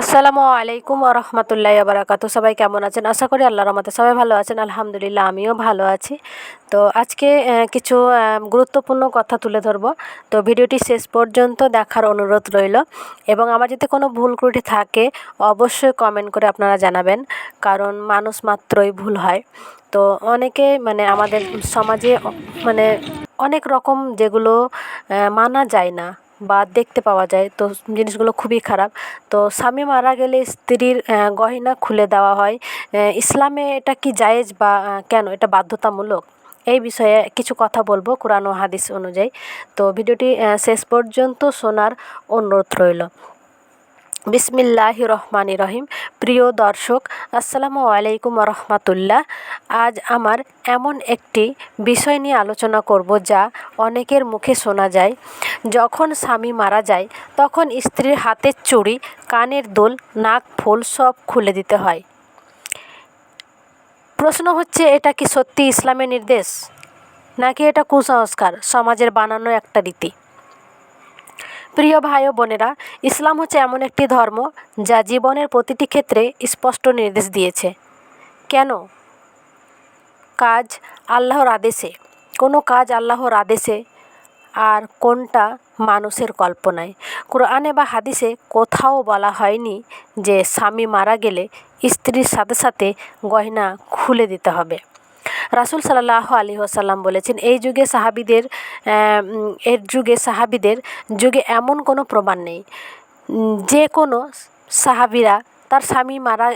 আসসালামু আলাইকুম রহমতুল্লাহ বারাকাত সবাই কেমন আছেন? আশা করি আল্লাহর রহমতে সবাই ভালো আছেন। আলহামদুলিল্লাহ, আমিও ভালো আছি। তো আজকে কিছু গুরুত্বপূর্ণ কথা তুলে ধরবো। তো ভিডিওটি শেষ পর্যন্ত দেখার অনুরোধ রইল। এবং আমার যদি কোনো ভুল ত্রুটি থাকে, অবশ্যই কমেন্ট করে আপনারা জানাবেন। কারণ মানুষ মাত্রই ভুল হয়। তো অনেকে মানে আমাদের সমাজে মানে অনেক রকম যেগুলো মানা যায় না। বা দেখতে পাওয়া যায়। তো জিনিসগুলো খুবই খারাপ। তো স্বামী মারা গেলে স্ত্রীর গহনা খুলে দেওয়া হয়। ইসলামে এটা কি জায়েজ বা কেন? এটা বাধ্যতামূলক? এই বিষয়ে কিছু কথা বলব কোরআন ও হাদিস অনুযায়ী। তো ভিডিওটি শেষ পর্যন্ত শোনার অনুরোধ রইল। বিসমিল্লাহ রহমান রহিম। প্রিয় দর্শক, আসসালামু আলাইকুম রহমাতুল্লাহ আজ আমার এমন একটি বিষয় নিয়ে আলোচনা করব যা অনেকের মুখে শোনা যায়। যখন স্বামী মারা যায়, তখন স্ত্রীর হাতের চুড়ি, কানের দোল, নাক, ফুল সব খুলে দিতে হয়। প্রশ্ন হচ্ছে, এটা কি সত্যি ইসলামের নির্দেশ? নাকি এটা কুসংস্কার, সমাজের বানানো একটা রীতি? প্রিয় ভাই ও বোনেরা, ইসলাম হচ্ছে এমন একটি ধর্ম যা জীবনের প্রতিটি ক্ষেত্রে স্পষ্ট নির্দেশ দিয়েছে। কেন? কাজ আল্লাহর আদেশে। কোনো কাজ আল্লাহর আদেশে আর কোনটা মানুষের কল্পনায়। কোরআনে বা হাদিসে কোথাও বলা হয়নি যে স্বামী মারা গেলে স্ত্রীর সাথে সাথে গয়না খুলে দিতে হবে। রাসুল সাল্লাহ আলী আসাল্লাম বলেছেন, এই যুগে সাহাবিদের এর যুগে সাহাবিদের, যুগে এমন কোনো প্রমাণ নেই। যে কোনো সাহাবিরা, তার স্বামী মারা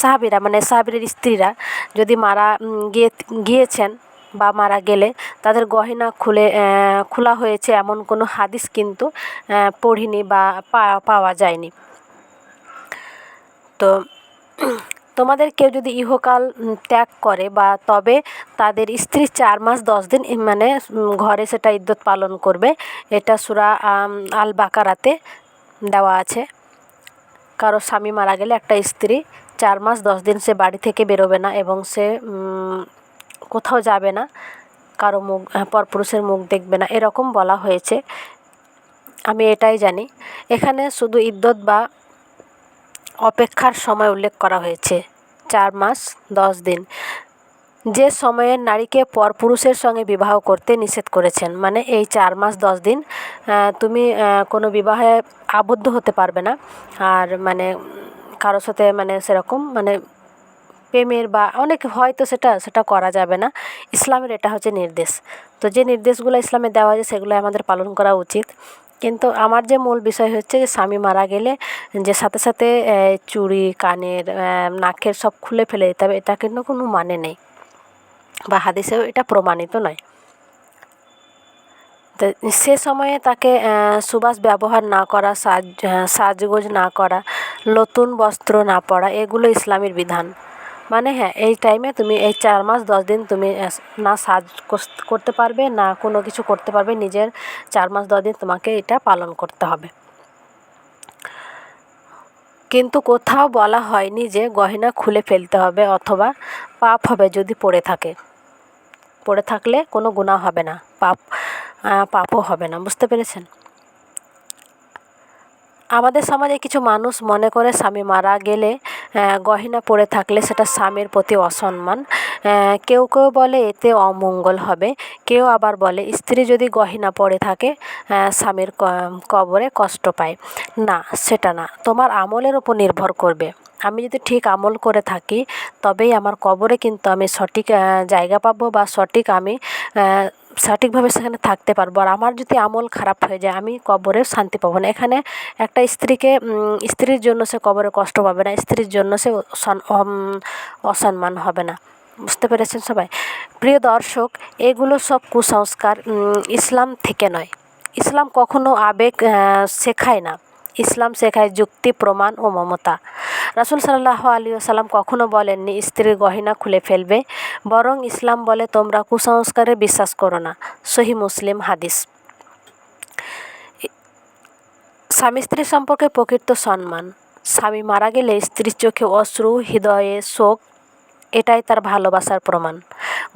সাহাবিরা মানে সাহাবিরের স্ত্রীরা যদি মারা গিয়ে, গিয়েছেন বা মারা গেলে, তাদের গয়না খুলে খোলা হয়েছে এমন কোনো হাদিস কিন্তু পড়িনি বা পাওয়া যায়নি। তো তোমাদের কেউ যদি ইহকাল ত্যাগ করে বা তবে তাদের স্ত্রী চার মাস, দশ দিন মানে ঘরে সেটা ইদ্যত পালন করবে। এটা সুরা আল বাকারাতে দেওয়া আছে। কারও স্বামী মারা গেলে একটা স্ত্রী চার মাস, দশ দিন সে বাড়ি থেকে বেরোবে না এবং সে কোথাও যাবে না। কারও মুখ পরপুরুষের মুখ দেখবে না। এরকম বলা হয়েছে। আমি এটাই জানি। এখানে শুধু ইদ্যত বা অপেক্ষার সময় উল্লেখ করা হয়েছে। চার মাস, দশ দিন। যে সময়ে নারীকে পরপুরুষের সঙ্গে বিবাহ করতে নিষেধ করেছেন। মানে এই চার মাস, দশ দিন তুমি কোনো বিবাহে আবদ্ধ হতে পারবে না। আর মানে কারোর সাথে মানে সেরকম মানে প্রেমের বা অনেক হয়তো সেটা সেটা করা যাবে না। ইসলামের এটা হচ্ছে নির্দেশ। তো যে নির্দেশগুলো ইসলামে দেওয়া আছে সেগুলো আমাদের পালন করা উচিত। কিন্তু আমার যে মূল বিষয় হচ্ছে যে স্বামী মারা গেলে যে সাথে সাথে চুড়ি, কানের নাকের সব খুলে ফেলে দিতে হবে, এটা কিন্তু কোনো মানে নেই বা হাদিসেও এটা প্রমাণিত নয়। সে সময়ে তাকে সুবাস ব্যবহার না করা, সাজ সাজগোজ না করা, নতুন বস্ত্র না পরা, এগুলো ইসলামের বিধান। মানে হ্যাঁ এই টাইমে তুমি এই চার মাস, দশ দিন তুমি না সাজ করতে পারবে, না কোনো কিছু করতে পারবে, নিজের চার মাস, দশ দিন তোমাকে এটা পালন করতে হবে। কিন্তু কোথাও বলা হয়নি যে গয়না খুলে ফেলতে হবে অথবা পাপ হবে যদি পড়ে থাকে। পড়ে থাকলে কোনো গুণা হবে না, পাপ পাপও হবে না, বুঝতে পেরেছেন? আমাদের সমাজে কিছু মানুষ মনে করে স্বামী মারা গেলে গয়না পরে থাকলে সেটা স্বামীর প্রতি অসম্মান। কেউ কেউ বলে এতে অমঙ্গল হবে। কেউ আবার বলে স্ত্রী যদি গয়না পড়ে থাকে স্বামীর কবরে কষ্ট পায়। না, সেটা না। তোমার আমলের উপর নির্ভর করবে। আমি যদি ঠিক আমল করে থাকি, তবেই আমার কবরে কিন্তু আমি সঠিক জায়গা পাবো বা সঠিক আমি সঠিকভাবে সেখানে থাকতে পারব। আর আমার যদি আমল খারাপ হয়ে যায়, আমি কবরে শান্তি পাবো না। এখানে একটা স্ত্রীকে স্ত্রীর জন্য সে কবরে কষ্ট পাবে না, স্ত্রীর জন্য সে অসম্মান হবে না। বুঝতে পেরেছেন সবাই? প্রিয় দর্শক, এগুলো সব কুসংস্কার ইসলাম থেকে নয়। ইসলাম কখনো আবেগ শেখায় না। ইসলাম শেখায় যুক্তি, প্রমাণ ও মমতা। রাসুল সাল্লাহ আলী সাল্লাম কখনো বলেননি, স্ত্রীর গহনা খুলে ফেলবে। বরং ইসলাম বলে, তোমরা কুসংস্কারে বিশ্বাস করো না। সহি মুসলিম হাদিস। স্বামী স্ত্রী সম্পর্কে প্রকৃত সম্মান। স্বামী মারা গেলে স্ত্রীর চোখে অশ্রু, হৃদয়ে শোক এটাই তার ভালোবাসার প্রমাণ।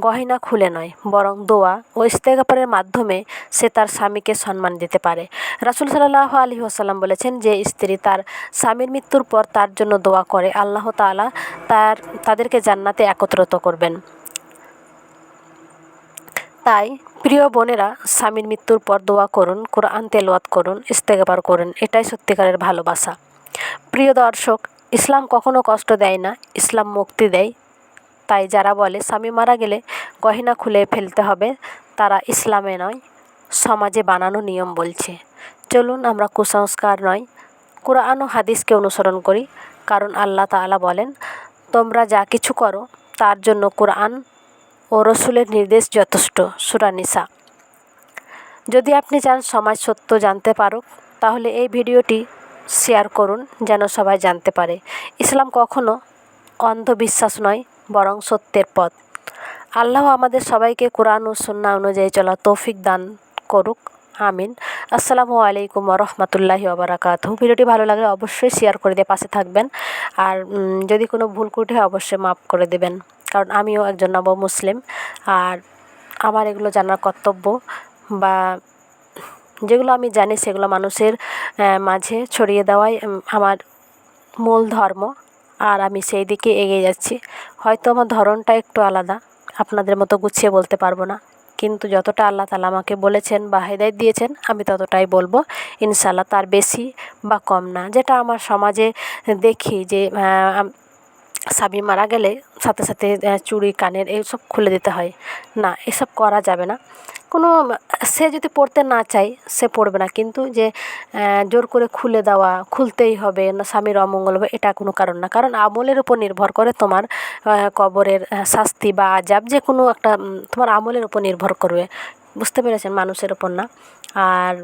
গয়না খুলে নয়, বরং দোয়া ও ইস্তেগফারের মাধ্যমে সে তার স্বামীকে সম্মান দিতে পারে। রাসূল সাল্লাহ আলাইহি ওয়াসাল্লাম বলেছেন যে, স্ত্রী তার স্বামীর মৃত্যুর পর তার জন্য দোয়া করে, আল্লাহ তাআলা তার, তাদেরকে জান্নাতে একত্রিত করবেন। তাই প্রিয় বোনেরা, স্বামীর মৃত্যুর পর দোয়া করুন, কোরআন তেলাওয়াত করুন, ইস্তেগফার করুন, এটাই সত্যিকারের ভালোবাসা। প্রিয় দর্শক, ইসলাম কখনো কষ্ট দেয় না, ইসলাম মুক্তি দেয় তাই যারা বলে স্বামী মারা গেলে গয়না খুলে ফেলতে হবে, তারা ইসলামে নয়, সমাজে বানানো নিয়ম বলছে। চলুন আমরা কুসংস্কার নয়, কোরআন ও হাদিসকে অনুসরণ করি, কারণ আল্লাহ তাআলা বলেন, তোমরা যা কিছু করো, তার জন্য কোরআন ও রসুলের নির্দেশ যথেষ্ট। সূরা নিসা। যদি আপনি চান সমাজ সত্য জানতে পারুক, তাহলে এই ভিডিওটি শেয়ার করুন, যেন সবাই জানতে পারে। ইসলাম কখনো অন্ধবিশ্বাস নয় বরং সত্যের পথ। আল্লাহ আমাদের সবাইকে কোরআন ও সুন্নাহ অনুযায়ী চলা তৌফিক দান করুক। আমিন। আসসালামু আলাইকুম রহমতুল্লাহি ওবরাকাত ভিডিওটি ভালো লাগলে অবশ্যই শেয়ার করে দিয়ে পাশে থাকবেন। আর যদি কোনো ভুল ত্রুটি হয় অবশ্যই মাফ করে দেবেন। কারণ আমিও একজন নব মুসলিম আর আমার এগুলো জানার কর্তব্য বা যেগুলো আমি জানি সেগুলো মানুষের মাঝে ছড়িয়ে দেওয়াই আমার মূল ধর্ম। আর আমি সেই দিকে এগিয়ে যাচ্ছি। হয়তো আমার ধরনটা একটু আলাদা। আপনাদের মতো গুছিয়ে বলতে পারব না। কিন্তু যতটা আল্লাহ তালা আমাকে বলেছেন বা হেদায়ত দিয়েছেন, আমি ততটাই বলব ইনশাল্লাহ তার বেশি বা কম না। যেটা আমার সমাজে দেখি যে স্বামী মারা গেলে সাথে সাথে চুড়ি, কানের এইসব খুলে দিতে হয়। না, এসব করা যাবে না। কোনো, সে যদি পড়তে না চায়, সে পড়বে না। কিন্তু যে জোর করে খুলে দেওয়া, খুলতেই হবে, না স্বামীর অমঙ্গল হবে, এটা কোনো কারণ না। কারণ আমলের উপর নির্ভর করে তোমার কবরের শাস্তি বা আজাব যে কোনো একটা তোমার আমলের উপর নির্ভর করবে। বুঝতে পেরেছেন? মানুষের উপর না। আর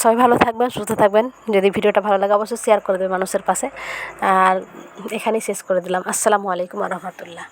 সবাই ভালো থাকবেন, সুস্থ থাকবেন। যদি ভিডিওটা ভালো লাগে, অবশ্যই শেয়ার করে দেবেন মানুষের পাশে। আর এখানেই শেষ করে দিলাম। আসসালামু আলাইকুম রহমতুল্লাহ।